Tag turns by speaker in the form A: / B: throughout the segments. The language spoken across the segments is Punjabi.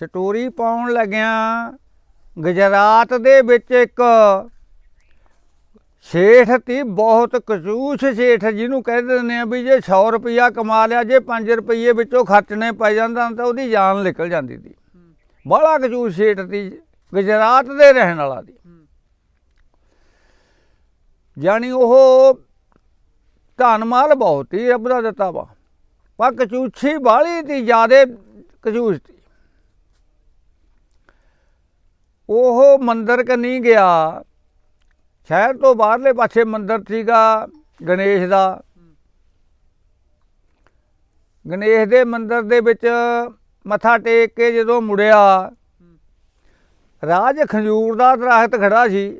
A: ਸਟੋਰੀ ਪਾਉਣ ਲੱਗਿਆ ਗੁਜਰਾਤ ਦੇ ਵਿੱਚ ਇੱਕ ਸ਼ੇਠ ਤੀ ਬਹੁਤ ਕਚੂਸ ਸ਼ੇਠ ਜਿਹਨੂੰ ਕਹਿ ਦਿੰਦੇ ਆ ਵੀ ਜੇ 100 ਰੁਪਇਆ ਕਮਾ ਲਿਆ ਜੇ 5 ਰੁਪਏ ਵਿੱਚੋਂ ਖਰਚਣੇ ਪੈ ਜਾਂਦਾ ਤਾਂ ਉਹਦੀ ਜਾਨ ਨਿਕਲ ਜਾਂਦੀ ਸੀ। ਬੜਾ ਕਚੂਸ ਸ਼ੇਠ ਤੀ ਗੁਜਰਾਤ ਦੇ ਰਹਿਣ ਵਾਲਾ ਦੀ ਜਾਣੀ ਉਹ ਧਨ ਮਾਲ ਬਹੁਤ ਹੀ ਰੱਬ ਦਾ ਦਿੱਤਾ ਵਾ ਪਰ ਕਚੂਛੀ ਬਾਲੀ ਤੀ ਜਿਆਦੇ ਕਚੂਸ ਤੀ ਉਹ ਮੰਦਰ ਨਹੀਂ ਗਿਆ। ਸ਼ਹਿਰ ਤੋਂ ਬਾਹਰਲੇ ਪਾਸੇ ਮੰਦਰ ਸੀਗਾ ਗਣੇਸ਼ ਦਾ। ਗਣੇਸ਼ ਦੇ ਮੰਦਰ ਦੇ ਵਿੱਚ ਮੱਥਾ ਟੇਕ ਕੇ ਜਦੋਂ ਮੁੜਿਆ, ਰਾਜ ਖੰਜੂਰ ਦਾ ਦਰਖਤ ਖੜਾ ਸੀ।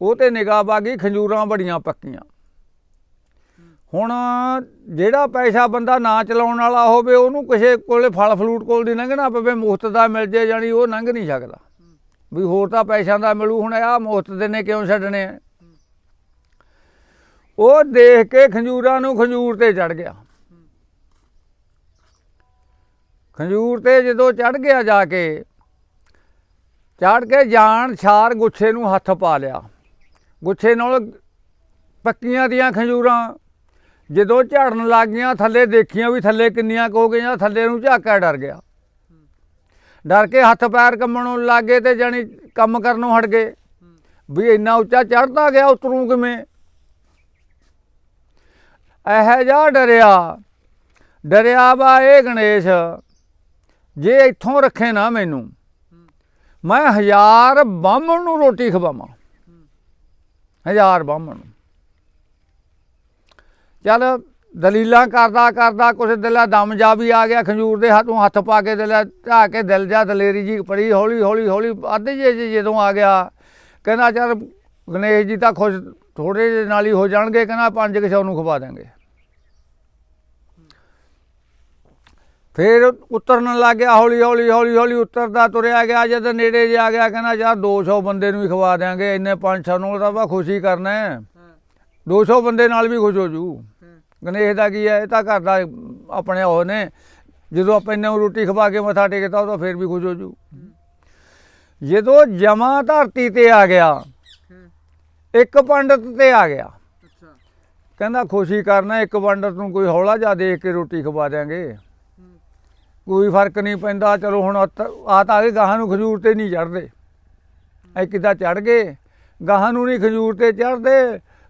A: ਉਹ ਤੇ ਨਿਗਾਹ ਬਾਗੀ ਖੰਜੂਰਾਂ ਬੜੀਆਂ ਪੱਕੀਆਂ। ਹੁਣ ਜਿਹੜਾ ਪੈਸਾ ਬੰਦਾ ਨਾ ਚਲਾਉਣ ਵਾਲਾ ਹੋਵੇ, ਉਹਨੂੰ ਕਿਸੇ ਕੋਲੇ ਫਲ ਫਲੂਟ ਕੋਲ ਦੀ ਲੰਘਣਾ ਪਵੇ, ਮੁਫਤ ਦਾ ਮਿਲ ਜੇ ਜਾਣੀ, ਉਹ ਲੰਘ ਨਹੀਂ ਸਕਦਾ। ਵੀ ਹੋਰ ਤਾਂ ਪੈਸਿਆਂ ਦਾ ਮਿਲੂ ਹੁਣ ਆ ਮੁਫਤ ਦੇ ਨੇ ਕਿਉਂ ਛੱਡਣੇ ਆ? ਉਹ ਦੇਖ ਕੇ ਖੰਜੂਰਾਂ ਨੂੰ ਖੰਜੂਰ ਤੇ ਚੜ ਗਿਆ। ਖੰਜੂਰ ਤੇ ਜਦੋਂ ਚੜ ਗਿਆ ਜਾ ਕੇ ਚੜ ਕੇ ਜਾਣ ਛਾਰ ਗੁੱਛੇ ਨੂੰ ਹੱਥ ਪਾ ਲਿਆ। ਗੁੱਛੇ ਨਾਲ ਪੱਕੀਆਂ ਦੀਆਂ ਖੰਜੂਰਾਂ, ਜਦੋਂ ਝੜਨ ਲੱਗ ਗਈਆਂ, ਥੱਲੇ ਦੇਖੀਆਂ ਵੀ ਥੱਲੇ ਕਿੰਨੀਆਂ ਕੁ ਹੋ ਗਈਆਂ, ਥੱਲੇ ਨੂੰ ਝਾਕਾ ਡਰ ਗਿਆ। ਡਰ ਕੇ ਹੱਥ ਪੈਰ ਕੰਮਣੋਂ ਲੱਗੇ ਤੇ ਜਾਣੀ ਕੰਮ ਕਰਨੋਂ ਹਟ ਗਏ। ਵੀ ਇੰਨਾ ਉੱਚਾ ਚੜਦਾ ਗਿਆ ਉਤਰੂ ਕਿਵੇਂ? ਇਹ ਜਾ ਡਰਿਆ। ਡਰਿਆ ਵਾ ਇਹ ਗਣੇਸ਼, ਜੇ ਇੱਥੋਂ ਰੱਖੇ ਨਾ ਮੈਨੂੰ, ਮੈਂ ਹਜ਼ਾਰ ਬਾਹਮਣ ਨੂੰ ਰੋਟੀ ਖਵਾਵਾਂ। ਹਜ਼ਾਰ ਬਾਹਮਣ ਨੂੰ। ਚੱਲ ਦਲੀਲਾਂ ਕਰਦਾ ਕਰਦਾ ਕੁਛ ਦਿਲਾ ਦਮ ਜਾ ਵੀ ਆ ਗਿਆ ਖੰਜੂਰ ਦੇ ਹੱਥੋਂ ਹੱਥ ਪਾ ਕੇ ਦਿਲਾ ਢਾ ਕੇ ਦਿਲ ਜਾ ਦਲੇਰੀ ਜੀ ਪੜੀ ਹੌਲੀ ਹੌਲੀ ਹੌਲੀ ਅੱਧੇ ਜੇ ਜੇ ਜਦੋਂ ਆ ਗਿਆ ਕਹਿੰਦਾ ਚੱਲ ਗਣੇਸ਼ ਜੀ ਤਾਂ ਖੁਸ਼ ਥੋੜੇ ਜਿਹੇ ਨਾਲ ਹੀ ਹੋ ਜਾਣਗੇ ਕਹਿੰਦਾ ਪੰਜ ਕੁ ਸੌ ਨੂੰ ਖਵਾ ਦਾਂਗੇ ਫਿਰ ਉਤਰਨ ਲੱਗ ਗਿਆ ਹੌਲੀ ਹੌਲੀ ਹੌਲੀ ਹੌਲੀ ਉਤਰਦਾ ਤੁਰਿਆ ਗਿਆ ਜਦ ਨੇੜੇ ਜਾ ਗਿਆ ਕਹਿੰਦਾ ਯਾਰ 200 ਬੰਦੇ ਨੂੰ ਹੀ ਖਵਾ ਦਿਆਂਗੇ ਇੰਨੇ 500 ਨੂੰ ਤਾਂ ਵਾ ਖੁਸ਼ੀ ਕਰਨਾ ਹੈ। 200 ਬੰਦੇ ਨਾਲ ਵੀ ਖੁਸ਼ ਹੋ ਜੂ। ਗਣੇਸ਼ ਦਾ ਕੀ ਹੈ ਇਹ ਤਾਂ ਘਰ ਦਾ ਆਪਣੇ ਉਹ ਨੇ। ਜਦੋਂ ਆਪਾਂ ਇਹਨਾਂ ਨੂੰ ਰੋਟੀ ਖਵਾ ਕੇ ਮੱਥਾ ਟੇਕਦਾ ਉਹ ਤਾਂ ਫਿਰ ਵੀ ਖੁਸ਼ ਹੋ ਜੂ। ਜਦੋਂ ਜਮਾ ਧਰਤੀ ਤੇ ਆ ਗਿਆ ਇੱਕ ਪੰਡਤ ਤੇ ਆ ਗਿਆ। ਕਹਿੰਦਾ ਖੁਸ਼ੀ ਕਰਨਾ ਇੱਕ ਪੰਡਤ ਨੂੰ ਕੋਈ ਹੌਲਾ ਜਾ ਦੇਖ ਕੇ ਰੋਟੀ ਖਵਾ ਦਿਆਂਗੇ। ਕੋਈ ਫ਼ਰਕ ਨਹੀਂ ਪੈਂਦਾ ਚਲੋ ਹੁਣ ਆ ਤਾਂ ਆ ਗਏ ਗਾਹਾਂ ਨੂੰ ਖਜੂਰ ਤੇ ਨਹੀਂ ਚੜਦੇ ਐ ਕਿੱਦਾਂ ਚੜ ਗਏ ਗਾਹਾਂ ਨੂੰ ਨਹੀਂ ਖਜੂਰ ਤੇ ਚੜਦੇ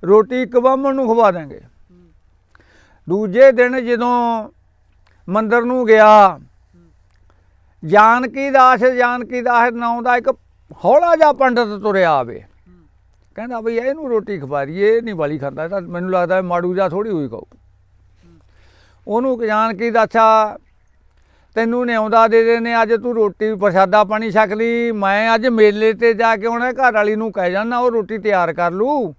A: ਰੋਟੀ ਇੱਕ ਬਾਹਮਣ ਨੂੰ ਖਵਾ ਦਾਂਗੇ ਦੂਜੇ ਦਿਨ ਜਦੋਂ ਮੰਦਰ ਨੂੰ ਗਿਆ, ਜਾਨਕੀ ਦਾਸ ਜਾਨਕੀ ਦਾਸ ਨਾਂ ਦਾ ਇੱਕ ਹੌਲਾ ਜਿਹਾ ਪੰਡਤ ਤੁਰਿਆ ਆਵੇ। ਕਹਿੰਦਾ ਬਈ ਇਹਨੂੰ ਰੋਟੀ ਖਵਾ ਦਈਏ ਇਹ ਨਹੀਂ ਵਾਲੀ ਖਾਂਦਾ ਤਾਂ ਮੈਨੂੰ ਲੱਗਦਾ ਮਾੜੂ ਜਾ ਥੋੜੀ ਹੋਈ ਖਾਊ। ਉਹਨੂੰ ਜਾਨਕੀ ਦਾਸਾ, ਤੈਨੂੰ ਨਿਆਉਂਦਾ ਦੇ ਦੇ ਨੇ ਅੱਜ ਤੂੰ ਰੋਟੀ, ਪ੍ਰਸ਼ਾਦਾ ਪਾਣੀ ਛਕ ਲਈ, ਮੈਂ ਅੱਜ ਮੇਲੇ ਤੇ ਜਾ ਕੇ ਆਉਣਾ, ਘਰ ਵਾਲੀ ਨੂੰ ਕਹਿ ਜਾਣਾ ਉਹ ਰੋਟੀ ਤਿਆਰ ਕਰ ਲੂ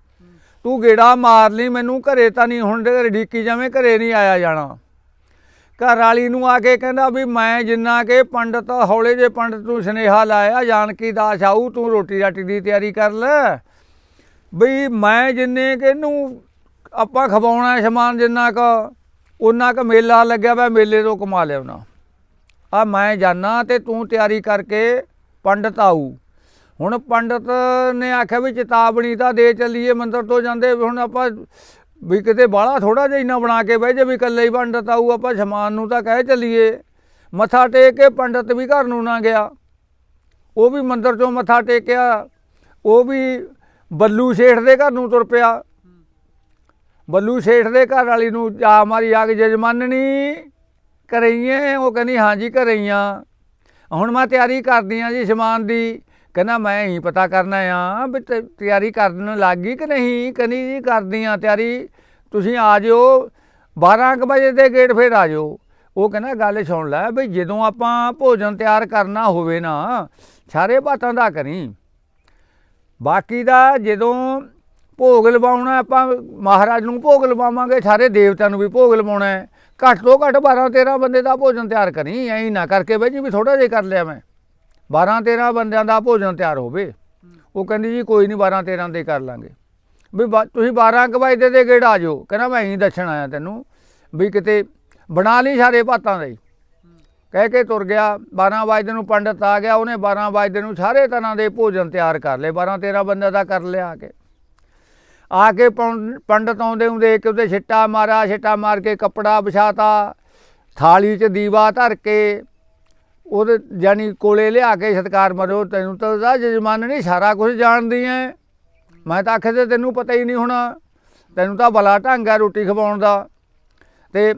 A: ਤੂੰ ਗੇੜਾ ਮਾਰ ਲਈ, ਮੈਨੂੰ ਘਰੇ ਤਾਂ ਨਹੀਂ, ਹੁਣ ਘਰੇ ਢੀਕੀ ਜਾਵੇਂ ਘਰੇ ਨਹੀਂ ਆਇਆ ਜਾਣਾ। ਘਰ ਵਾਲੀ ਨੂੰ ਆ ਕੇ ਕਹਿੰਦਾ ਵੀ ਮੈਂ ਜਿੰਨਾ ਕਿ ਪੰਡਤ, ਹੌਲੇ ਜੇ ਪੰਡਤ ਨੂੰ ਸੁਨੇਹਾ ਲਾਇਆ, ਜਾਨਕੀ ਦਾਸ ਆਊ, ਤੂੰ ਰੋਟੀ ਰਾਟੀ ਦੀ ਤਿਆਰੀ ਕਰ ਲੈ। ਬਈ ਮੈਂ ਜਿੰਨੇ ਕਿ ਇਹਨੂੰ ਆਪਾਂ ਖਵਾਉਣਾ ਸਮਾਨ ਜਿੰਨਾ ਕ ਉਹਨਾਂ ਕ ਮੇਲਾ ਲੱਗਿਆ ਵਾ, ਮੇਲੇ ਤੋਂ ਕਮਾ ਲਿਆਉਣਾ। ਆ ਮੈਂ ਜਾਣਾ ਤੇ ਤੂੰ ਤਿਆਰੀ ਕਰਕੇ ਪੰਡਤ ਆਊ। ਹੁਣ ਪੰਡਤ ਨੇ ਆਖਿਆ ਵੀ ਚੇਤਾਵਨੀ ਤਾਂ ਦੇ ਚੱਲੀਏ, ਮੰਦਰ ਤੋਂ ਜਾਂਦੇ ਹੁਣ ਆਪਾਂ ਵੀ ਕਿਤੇ ਬਾਹਲਾ ਥੋੜਾ ਜਿਹਾ ਇੰਨਾ ਬਣਾ ਕੇ ਬਹਿ ਜੇ ਵੀ ਇਕੱਲੇ ਹੀ ਪੰਡਤ ਆਊ, ਆਪਾਂ ਸਮਾਨ ਨੂੰ ਤਾਂ ਕਹਿ ਚੱਲੀਏ। ਮੱਥਾ ਟੇਕ ਕੇ ਪੰਡਤ ਵੀ ਘਰ ਨੂੰ ਨਾ ਗਿਆ। ਉਹ ਵੀ ਮੰਦਰ ਚੋਂ ਮੱਥਾ ਟੇਕਿਆ, ਉਹ ਵੀ ਬੱਲੂ ਸ਼ੇਠ ਦੇ ਘਰ ਨੂੰ ਤੁਰ ਪਿਆ। ਬੱਲੂ ਸ਼ੇਠ ਦੇ ਘਰ ਵਾਲੀ ਨੂੰ ਜਾ ਮਾਰੀ ਆ ਕੇ ਜਜਮਾਨਣੀ ਕਰਈਏ, ਉਹ ਕਹਿੰਦੀ, ਹਾਂਜੀ ਕਰਈਆਂ। ਹੁਣ ਮੈਂ ਤਿਆਰੀ ਕਰਦੀ ਆ ਜੀ ਸਮਾਨ ਦੀ। ਕਹਿੰਦਾ ਮੈਂ ਹੀ ਪਤਾ ਕਰਨਾ ਆ ਵੀ ਤੇ- ਤਿਆਰੀ ਕਰਨ ਲੱਗ ਗਈ ਕਿ ਨਹੀਂ? ਕਹਿੰਦੀ ਜੀ ਕਰਦੀ ਆ ਤਿਆਰੀ। ਤੁਸੀਂ ਆ ਜਿਓ 12 ਕੁ ਵਜੇ ਦੇ ਗੇਟ ਫੇਰ ਆ ਜਿਓ। ਉਹ ਕਹਿੰਦਾ ਗੱਲ ਸੁਣ ਲੈ ਵੀ ਜਦੋਂ ਆਪਾਂ ਭੋਜਨ ਤਿਆਰ ਕਰਨਾ ਹੋਵੇ ਨਾ, ਸਾਰੇ ਬਾਤਾਂ ਦਾ ਕਰੀ। ਬਾਕੀ ਦਾ ਜਦੋਂ ਭੋਗ ਲਵਾਉਣਾ, ਆਪਾਂ ਮਹਾਰਾਜ ਨੂੰ ਭੋਗ ਲਵਾਵਾਂਗੇ, ਸਾਰੇ ਦੇਵਤਿਆਂ ਨੂੰ ਵੀ ਭੋਗ ਲਵਾਉਣਾ। ਹੈ ਘੱਟ ਤੋਂ ਘੱਟ 12 13 ਬੰਦੇ ਦਾ ਭੋਜਨ ਤਿਆਰ ਕਰੀ। ਐਂ ਨਾ ਕਰਕੇ ਬਈ ਜੀ ਵੀ ਥੋੜਾ ਜਿਹਾ ਕਰ ਲਿਆ ਮੈਂ। 12 13 ਬੰਦਿਆਂ ਦਾ ਭੋਜਨ ਤਿਆਰ ਹੋਵੇ। ਉਹ ਕਹਿੰਦੀ ਜੀ ਕੋਈ ਨਹੀਂ 12 13 ਦੇ ਕਰ ਲਾਂਗੇ। ਵੀ ਤੁਸੀਂ 12 ਕੁ ਵਜੇ ਦੇ ਗੇੜ ਆ ਜਾਓ ਕਹਿੰਦਾ ਮੈਂ ਹੀ ਦੱਸਣ ਆਇਆ ਤੈਨੂੰ ਵੀ ਕਿਤੇ ਬਣਾ ਲਈ ਸਾਰੇ ਭਾਤਾਂ ਦਾ ਕਹਿ ਕੇ ਤੁਰ ਗਿਆ। 12 ਵਜੇ ਨੂੰ ਪੰਡਤ ਆ ਗਿਆ। ਉਹਨੇ 12 ਵਜੇ ਨੂੰ ਸਾਰੇ ਤਰ੍ਹਾਂ ਦੇ ਭੋਜਨ ਤਿਆਰ ਕਰ ਲਏ। 12 13 ਬੰਦੇ ਦਾ ਕਰ ਲਿਆ ਕੇ। ਆ ਕੇ ਪੰਡਤ ਆਉਂਦੇ ਹੁੰਦੇ ਕਿ ਉਹਦੇ ਛਿੱਟਾ ਮਾਰਾ ਛਿੱਟਾ ਮਾਰ ਕੇ ਕੱਪੜਾ ਵਿਛਾਤਾ। ਥਾਲੀ 'ਚ ਦੀਵਾ ਧਰ ਕੇ ਉਹਦੇ ਜਾਨੀ ਕੋਲੇ ਲਿਆ ਕੇ ਸਤਕਾਰ ਮਰੋ ਤੈਨੂੰ ਤਾਂ ਉਹਦਾ ਜਜਮਾਨ ਨਹੀਂ ਸਾਰਾ ਕੁਝ ਜਾਣਦੀ ਐ। ਮੈਂ ਤਾਂ ਆਖੇ ਤੇ ਤੈਨੂੰ ਪਤਾ ਹੀ ਨਹੀਂ ਹੋਣਾ। ਤੈਨੂੰ ਤਾਂ ਬਲਾ ਢੰਗ ਹੈ ਰੋਟੀ ਖਵਾਉਣ ਦਾ। ਤੇ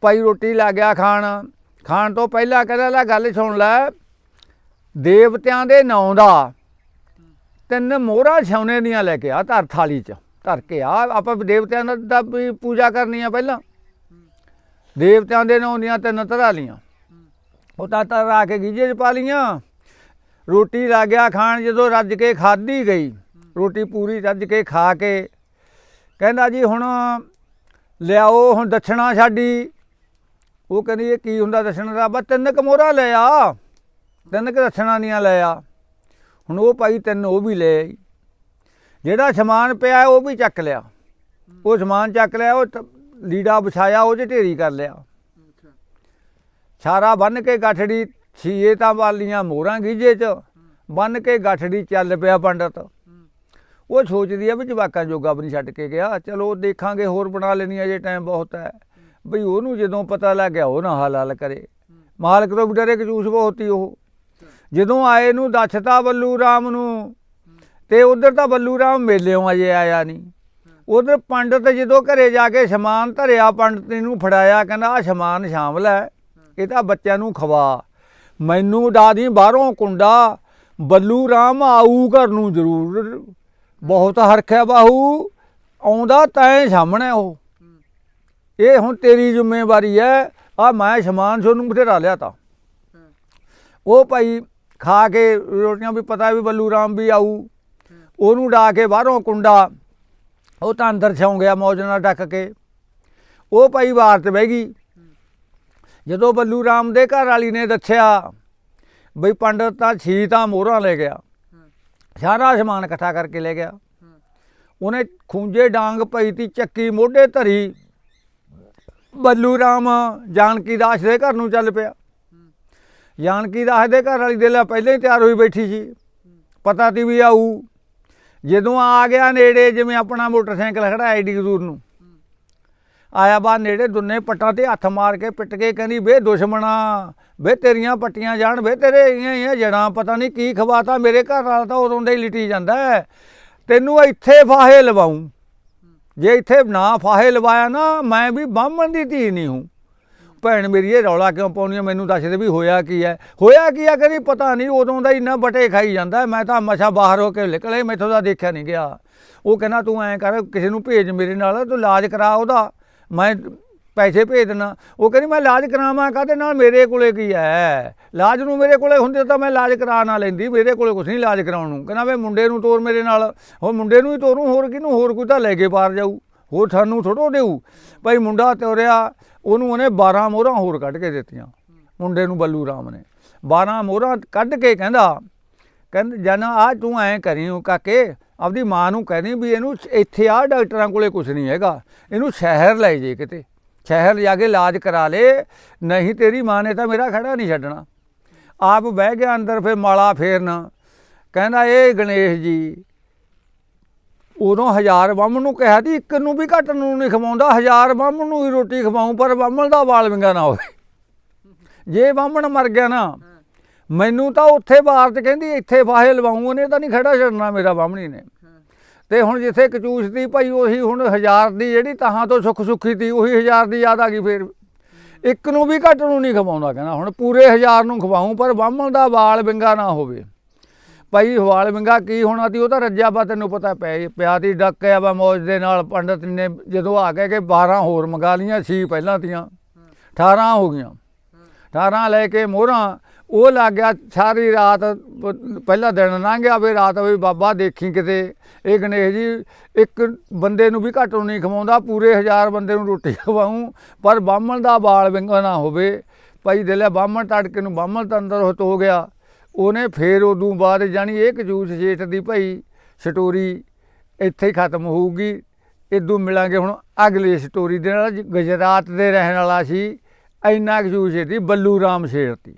A: ਭਾਈ ਰੋਟੀ ਲੱਗ ਗਿਆ ਖਾਣ। ਖਾਣ ਤੋਂ ਪਹਿਲਾਂ ਕਹਿੰਦਾ ਲੈ ਗੱਲ ਸੁਣ ਲੈ। ਦੇਵਤਿਆਂ ਦੇ ਨਾਂ ਦਾ ਤਿੰਨ ਮੋਹਰਾਂ ਛਾਉਣੇ ਦੀਆਂ ਲੈ ਕੇ ਆ ਧਰ ਥਾਲੀ 'ਚ। ਧਰ ਕੇ ਆ ਆਪਾਂ ਦੇਵਤਿਆਂ ਦਾ- ਦਾ ਵੀ ਪੂਜਾ ਕਰਨੀ ਆ ਪਹਿਲਾਂ। ਦੇਵਤਿਆਂ ਦੇ ਨਾਂ ਦੀਆਂ ਤਿੰਨ ਧਰਾ ਲੀਆਂ ਉਹ ਤਾਂ ਧਰ ਆ ਕੇ ਗੀਜੇ 'ਚ ਪਾ ਲੀਆਂ ਰੋਟੀ ਲੱਗ ਗਿਆ ਖਾਣ ਜਦੋਂ ਰੱਜ ਕੇ ਖਾਧੀ ਗਈ। ਰੋਟੀ ਪੂਰੀ ਰੱਜ ਕੇ ਖਾ ਕੇ ਕਹਿੰਦਾ ਜੀ ਹੁਣ ਲਿਆਓ, ਹੁਣ ਦੱਛਣਾ ਸਾਡੀ। ਉਹ ਕਹਿੰਦੀ, ਇਹ ਕੀ ਹੁੰਦਾ ਦਛਣਾ? ਦਾ ਬਸ ਤਿੰਨ ਕਮੋਰਾ ਲੈ ਆ। ਤਿੰਨ ਕੁ ਦਛਣਾ ਦੀਆਂ ਲੈ ਆ। ਹੁਣ ਉਹ ਭਾਈ ਤਿੰਨ ਉਹ ਵੀ ਲੈ ਆਈ। ਜਿਹੜਾ ਸਮਾਨ ਪਿਆ ਉਹ ਵੀ ਚੱਕ ਲਿਆ। ਉਹ ਸਮਾਨ ਚੱਕ ਲਿਆ, ਉਹ ਲੀੜਾ ਵਿਛਾਇਆ, ਉਹ 'ਚ ਢੇਰੀ ਕਰ ਲਿਆ। ਸਾਰਾ ਬੰਨ ਕੇ ਗਠੜੀ ਛੀਏ ਤਾਂ ਵਾਲੀਆਂ ਮੋਹਰਾਂ ਗੀਜੇ 'ਚ, ਬੰਨ ਕੇ ਗਠੜੀ ਚੱਲ ਪਿਆ ਪੰਡਤ। ਉਹ ਸੋਚਦੀ ਆ ਵੀ ਜਵਾਕਾਂ ਜੋਗਾ ਵੀ ਨਹੀਂ ਛੱਡ ਕੇ ਗਿਆ। ਚਲੋ ਦੇਖਾਂਗੇ, ਹੋਰ ਬਣਾ ਲੈਣੀ ਅਜੇ ਟਾਈਮ ਬਹੁਤ ਹੈ। ਬਈ ਉਹਨੂੰ ਜਦੋਂ ਪਤਾ ਲੱਗ ਗਿਆ, ਉਹ ਨਾ ਹਲਾਲ ਕਰੇ। ਮਾਲਕ ਤੋਂ ਵੀ ਡਰੇ ਕਜੂਸ ਬਹੁਤੀ ਉਹ। ਜਦੋਂ ਆਏ ਨੂੰ ਦੱਸਤਾ ਬੱਲੂ ਰਾਮ ਨੂੰ, ਤੇ ਉਧਰ ਤਾਂ ਬੱਲੂ ਰਾਮ ਮੇਲਿਓਂ ਅਜੇ ਆਇਆ ਨਹੀਂ ਉਧਰ ਪੰਡਤ ਜਦੋਂ ਘਰੇ ਜਾ ਕੇ ਸਮਾਨ ਧਰਿਆ, ਪੰਡਤ ਨੂੰ ਫੜਾਇਆ, ਕਹਿੰਦਾ ਆ ਸਮਾਨ ਸ਼ਾਮਲ ਹੈ। ਇਹ ਤਾਂ ਬੱਚਿਆਂ ਨੂੰ ਖਵਾ। ਮੈਨੂੰ ਡਾਦੀ ਬਾਹਰੋਂ ਕੁੰਡਾ, ਬੱਲੂ ਰਾਮ ਆਊ ਘਰ ਨੂੰ ਜ਼ਰੂਰ। ਬਹੁਤ ਹਰਖਿਆ ਬਾਹੂ, ਆਉਂਦਾ ਤੈਂ ਸਾਹਮਣੇ ਉਹ। ਇਹ ਹੁਣ ਤੇਰੀ ਜ਼ਿੰਮੇਵਾਰੀ ਹੈ। ਆ ਮੈਂ ਸਮਾਨ ਤੁਹਾਨੂੰ ਬਥੇਰਾ ਲਿਆ ਤਾ। ਉਹ ਭਾਈ ਖਾ ਕੇ ਰੋਟੀਆਂ ਵੀ ਪਤਾ ਵੀ ਬੱਲੂ ਰਾਮ ਵੀ ਆਊ। ਉਹਨੂੰ ਡਾ ਕੇ ਬਾਹਰੋਂ ਕੁੰਡਾ, ਉਹ ਤਾਂ ਅੰਦਰ ਛਾਉਂ ਗਿਆ ਮੌਜ ਨਾਲ ਡੱਕ ਕੇ। ਉਹ ਭਾਈ ਬਾਹਰ ਤੇ ਬਹਿ ਗਈ। ਜਦੋਂ ਬੱਲੂ ਰਾਮ ਦੇ ਘਰ ਵਾਲੀ ਨੇ ਦੱਸਿਆ ਬਈ ਪੰਡਤ ਤਾਂ ਛੀ ਤਾਂ ਮੋਹਰਾਂ ਲੈ ਗਿਆ। ਸਾਰਾ ਸਮਾਨ ਇਕੱਠਾ ਕਰਕੇ ਲੈ ਗਿਆ। ਉਹਨੇ ਖੂੰਜੇ ਡਾਂਗ ਪਈ ਤੀ, ਚੱਕੀ ਮੋਢੇ ਧਰੀ। ਬੱਲੂ ਰਾਮ ਜਾਨਕੀ ਦਾਸ ਦੇ ਘਰ ਨੂੰ ਚੱਲ ਪਿਆ।
B: ਹੂੰ
A: ਜਾਨਕੀ ਦਾਸ ਦੇ ਘਰ ਵਾਲੀ ਦੇ ਲਈ ਪਹਿਲਾਂ ਹੀ ਤਿਆਰ ਹੋਈ ਬੈਠੀ ਸੀ। ਪਤਾ ਤੀ ਵੀ ਆਊ। ਜਦੋਂ ਆ ਗਿਆ ਨੇੜੇ ਜਿਵੇਂ ਆਪਣਾ ਮੋਟਰਸਾਈਕਲ ਖੜਾ ਐਡੀ ਦੂਰ ਨੂੰ। ਆਇਆ ਬਾਹਰ ਨੇੜੇ ਦੁੰਨੇ ਪੱਟਾਂ ਤੇ ਹੱਥ ਮਾਰ ਕੇ ਪਿੱਟ ਕੇ ਕਹਿੰਦੀ, ਵੇ ਦੁਸ਼ਮਣਾ, ਵੇ ਤੇਰੀਆਂ ਪੱਟੀਆਂ ਜਾਣ, ਵੇ ਤੇਰੇ ਇਆਂ ਹੀ ਆ ਜੜਾਂ, ਪਤਾ ਨਹੀਂ ਕੀ ਖਵਾਤਾ, ਮੇਰੇ ਘਰ ਵਾਲਾ ਤਾਂ ਉਦੋਂ ਦਾ ਹੀ ਲਿਟੀ ਜਾਂਦਾ ਤੈਨੂੰ ਇੱਥੇ ਫਾਹੇ ਲਵਾਉਂ। ਜੇ ਇੱਥੇ ਨਾ ਫਾਹੇ ਲਵਾਇਆ ਨਾ, ਮੈਂ ਵੀ ਬਾਹਮਣ ਦੀ ਧੀ ਨਹੀਂ ਹੂੰ। ਭੈਣ ਮੇਰੀ, ਇਹ ਰੌਲਾ ਕਿਉਂ ਪਾਉਣੀ ਆ? ਮੈਨੂੰ ਦੱਸ ਦੇ ਵੀ ਹੋਇਆ ਕੀ ਹੈ? ਹੋਇਆ ਕੀ ਆ ਕਹਿੰਦੀ, ਪਤਾ ਨਹੀਂ, ਉਦੋਂ ਦਾ ਹੀ ਨਾ ਬਟੇ ਖਾਈ ਜਾਂਦਾ ਮੈਂ ਤਾਂ ਮਸਾ ਬਾਹਰ ਹੋ ਕੇ ਨਿਕਲੇ, ਮੈਥੋਂ ਦਾ ਦੇਖਿਆ ਨਹੀਂ ਗਿਆ। ਉਹ ਕਹਿੰਦਾ, ਤੂੰ ਐਂ ਕਰ, ਕਿਸੇ ਨੂੰ ਭੇਜ ਮੇਰੇ ਨਾਲ, ਤੂੰ ਇਲਾਜ ਕਰਾ ਉਹਦਾ। ਮੈਂ ਪੈਸੇ ਭੇਜ ਦੇਣਾ ਉਹ ਕਹਿੰਦੀ, ਮੈਂ ਇਲਾਜ ਕਰਾਵਾਂ, ਕਾਹਦੇ ਨਾਲ? ਮੇਰੇ ਕੋਲੇ ਕੀ ਹੈ ਇਲਾਜ ਨੂੰ ਮੇਰੇ ਕੋਲੇ ਹੁੰਦੇ ਤਾਂ ਮੈਂ ਇਲਾਜ ਕਰਾ ਨਾ ਲੈਂਦੀ, ਮੇਰੇ ਕੋਲੇ ਕੁਛ ਨਹੀਂ ਇਲਾਜ ਕਰਾਉਣ ਨੂੰ। ਕਹਿੰਦਾ, ਵੇ ਮੁੰਡੇ ਨੂੰ ਤੋਰ ਮੇਰੇ ਨਾਲ। ਉਹ ਮੁੰਡੇ ਨੂੰ ਹੀ ਤੋਰੂ, ਹੋਰ ਕਿਹਨੂੰ? ਹੋਰ ਕੋਈ ਤਾਂ ਲੈ ਕੇ ਬਾਹਰ ਜਾਊ, ਹੋਰ ਸਾਨੂੰ ਥੋੜੋ ਦੇਊ। ਭਾਈ ਮੁੰਡਾ ਤੋਰਿਆ, ਉਹਨੂੰ ਉਹਨੇ 12 ਮੋਹਰਾਂ ਹੋਰ ਕੱਢ ਕੇ ਦਿੱਤੀਆਂ। ਮੁੰਡੇ ਨੂੰ ਬੱਲੂ ਰਾਮ ਨੇ। 12 ਮੋਹਰਾਂ ਕੱਢ ਕੇ ਕਹਿੰਦਾ, ਕਹਿੰਦੇ, ਜਨ ਆ ਤੂੰ ਐਂ ਕਰੀ ਕਾਕੇ ਆਪਦੀ ਮਾਂ ਨੂੰ ਕਹਿੰਦੀ ਵੀ ਇਹਨੂੰ ਇੱਥੇ ਆ, ਡਾਕਟਰਾਂ ਕੋਲੇ ਕੁਝ ਨਹੀਂ ਹੈਗਾ। ਇਹਨੂੰ ਸ਼ਹਿਰ ਲੈ ਜੇ ਕਿਤੇ। ਸ਼ਹਿਰ ਜਾ ਕੇ ਇਲਾਜ ਕਰਾ ਲੇ। ਨਹੀਂ ਤੇਰੀ ਮਾਂ ਨੇ ਤਾਂ ਮੇਰਾ ਖੜਾ ਨਹੀਂ ਛੱਡਣਾ। ਆਪ ਬਹਿ ਗਿਆ ਅੰਦਰ, ਫਿਰ ਮਾਲਾ ਫੇਰਨ। ਕਹਿੰਦਾ, ਇਹ ਗਣੇਸ਼ ਜੀ, ਉਦੋਂ ਹਜ਼ਾਰ ਬਾਹਮਣ ਨੂੰ ਕਿਹਾ ਸੀ, ਇੱਕ ਨੂੰ ਵੀ ਘੱਟ ਨੂੰ ਨਹੀਂ ਖਵਾਉਂਦਾ। ਹਜ਼ਾਰ ਬਾਹਮਣ ਨੂੰ ਹੀ ਰੋਟੀ ਖਵਾਉਂ, ਪਰ ਬਾਹਮਣ ਦਾ ਵਾਲ ਵਿੰਗਾ ਨਾ ਹੋਵੇ। ਜੇ ਬਾਹਮਣ ਮਰ ਗਿਆ ਨਾ ਮੈਨੂੰ ਤਾਂ ਉੱਥੇ ਬਾਹਰ ਤੇ ਕਹਿੰਦੀ, ਇੱਥੇ ਵਾਹੇ ਲਵਾਉਂ ਉਹਨੇ ਤਾਂ ਨਹੀਂ ਖੜਾ ਛੱਡਣਾ ਮੇਰਾ ਬਾਹਮਣੀ ਨੇ।
B: ਹਾਂ
A: ਤੇ ਹੁਣ ਜਿੱਥੇ ਕਚੂਸ ਦੀ ਭਾਈ, ਉਹੀ ਹੁਣ ਹਜ਼ਾਰ ਦੀ ਜਿਹੜੀ ਤਾਹਾਂ ਤੋਂ ਸੁੱਖ ਸੁੱਖੀ ਤੀ, ਉਹੀ ਹਜ਼ਾਰ ਦੀ ਯਾਦ ਆ ਗਈ ਫੇਰ। ਇੱਕ ਨੂੰ ਵੀ ਘੱਟ ਨੂੰ ਨਹੀਂ ਖਵਾਉਂਦਾ ਕਹਿੰਦਾ। ਹੁਣ ਪੂਰੇ ਹਜ਼ਾਰ ਨੂੰ ਖਵਾਉਂ ਪਰ ਬਾਹਮਣ ਦਾ ਵਾਲ ਵਿੰਗਾ ਨਾ ਹੋਵੇ। ਭਾਈ, ਵਾਲ ਵਿੰਗਾ ਕੀ ਹੋਣਾ ਤੀ, ਉਹ ਤਾਂ ਰੱਜਿਆ ਬਾ ਤੈਨੂੰ ਪਤਾ ਪੈ, ਪਿਆ ਤੀ ਡੱਕਿਆ ਵਾ ਮੌਜ ਦੇ ਨਾਲ। ਪੰਡਤ ਨੇ ਜਦੋਂ ਆ ਕੇ ਕਿ 12 ਹੋਰ ਮੰਗਾ ਲੀਆਂ ਸੀ ਪਹਿਲਾਂ ਤੀਆਂ। 18 ਹੋ ਗਈਆਂ। 18 ਲੈ ਕੇ ਮੋਹਰਾਂ ਉਹ ਲੱਗ ਗਿਆ ਸਾਰੀ ਰਾਤ ਪ- ਪਹਿਲਾ ਦਿਨ ਲੰਘ ਗਿਆ ਵੀ ਰਾਤ ਵੀ ਬਾਬਾ ਦੇਖੀ ਕਿਤੇ। ਇਹ ਗਣੇਸ਼ ਜੀ, ਇੱਕ ਬੰਦੇ ਨੂੰ ਵੀ ਘੱਟ ਨਹੀਂ ਖਵਾਉਂਦਾ, ਪੂਰੇ ਹਜ਼ਾਰ ਬੰਦੇ ਨੂੰ ਰੋਟੀ ਖਵਾਉਂ ਪਰ ਬਾਹਮਣ ਦਾ ਬਾਲ ਵਿੰਗਾ ਨਾ ਹੋਵੇ। ਭਾਈ ਦਿਲਿਆ ਬਾਹਮਣ ਤੜਕੇ ਨੂੰ ਬਾਹਮਣ ਤੰਦਰ ਅੰਦਰ ਹੋ ਗਿਆ। ਉਹਨੇ ਫੇਰ ਉਦੋਂ ਬਾਅਦ ਜਾਣੀ ਇਹ ਕਜੂਸ ਜੇਠ ਦੀ ਭਾਈ ਸਟੋਰੀ ਇੱਥੇ ਹੀ ਖਤਮ ਹੋਊਗੀ। ਇਦੋਂ ਮਿਲਾਂਗੇ ਹੁਣ ਅਗਲੀ ਸਟੋਰੀ ਦੇ ਨਾਲ ਗੁਜਰਾਤ ਦੇ ਰਹਿਣ ਵਾਲਾ ਸੀ, ਇੰਨਾ ਕੁ ਜੂਸ ਦੀ, ਬੱਲੂ ਰਾਮ ਸ਼ੇਰ ਤੀ